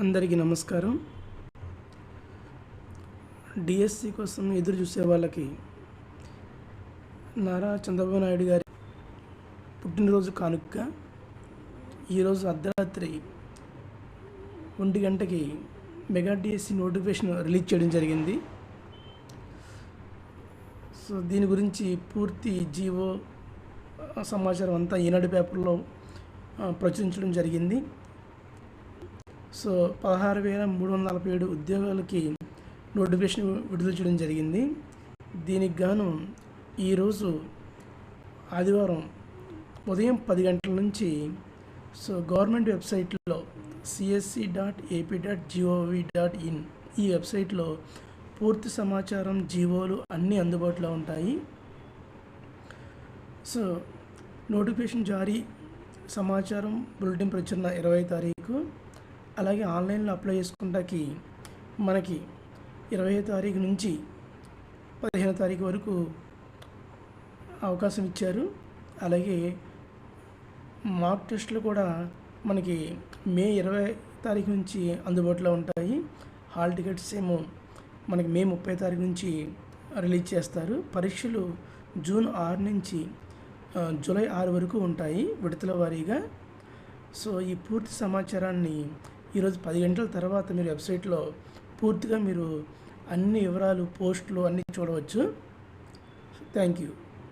అందరికీ నమస్కారం. డిఎస్సి కోసం ఎదురు చూసే వాళ్ళకి నారా చంద్రబాబు నాయుడు గారి పుట్టినరోజు కానుక. ఈరోజు అర్ధరాత్రి ఒంటి గంటకి మెగా డిఎస్సి నోటిఫికేషన్ రిలీజ్ చేయడం జరిగింది. సో దీని గురించి పూర్తి జీవో సమాచారం అంతా ఈనాడు పేపర్లో ప్రచురించడం జరిగింది. సో పదహారు వేల మూడు వందల నలభై ఏడు ఉద్యోగాలకి నోటిఫికేషన్ విడుదల చేయడం జరిగింది. దీనికి గాను ఈరోజు ఆదివారం ఉదయం పది గంటల నుంచి సో గవర్నమెంట్ వెబ్సైట్లో CSC dot AP dot GOV dot in ఈ వెబ్సైట్లో పూర్తి సమాచారం జీవోలు అన్నీ అందుబాటులో ఉంటాయి. సో నోటిఫికేషన్ జారీ సమాచారం బులెటిన్ ప్రచురణ ఇరవై తారీఖు. అలాగే ఆన్లైన్లో అప్లై చేసుకుంటాకి మనకి ఇరవై తారీఖు నుంచి పదిహేను తారీఖు వరకు అవకాశం ఇచ్చారు. అలాగే మాక్ టెస్టులు కూడా మనకి మే ఇరవై తారీఖు నుంచి అందుబాటులో ఉంటాయి. హాల్ టికెట్స్ ఏమో మనకి మే ముప్పై తారీఖు నుంచి రిలీజ్ చేస్తారు. పరీక్షలు జూన్ ఆరు నుంచి జూలై ఆరు వరకు ఉంటాయి విడతల వారీగా. సో ఈ పూర్తి సమాచారాన్ని ఈరోజు పది గంటల తర్వాత మీరు వెబ్సైట్లో పూర్తిగా మీరు అన్ని వివరాలు పోస్టులు అన్నీ చూడవచ్చు. Thank you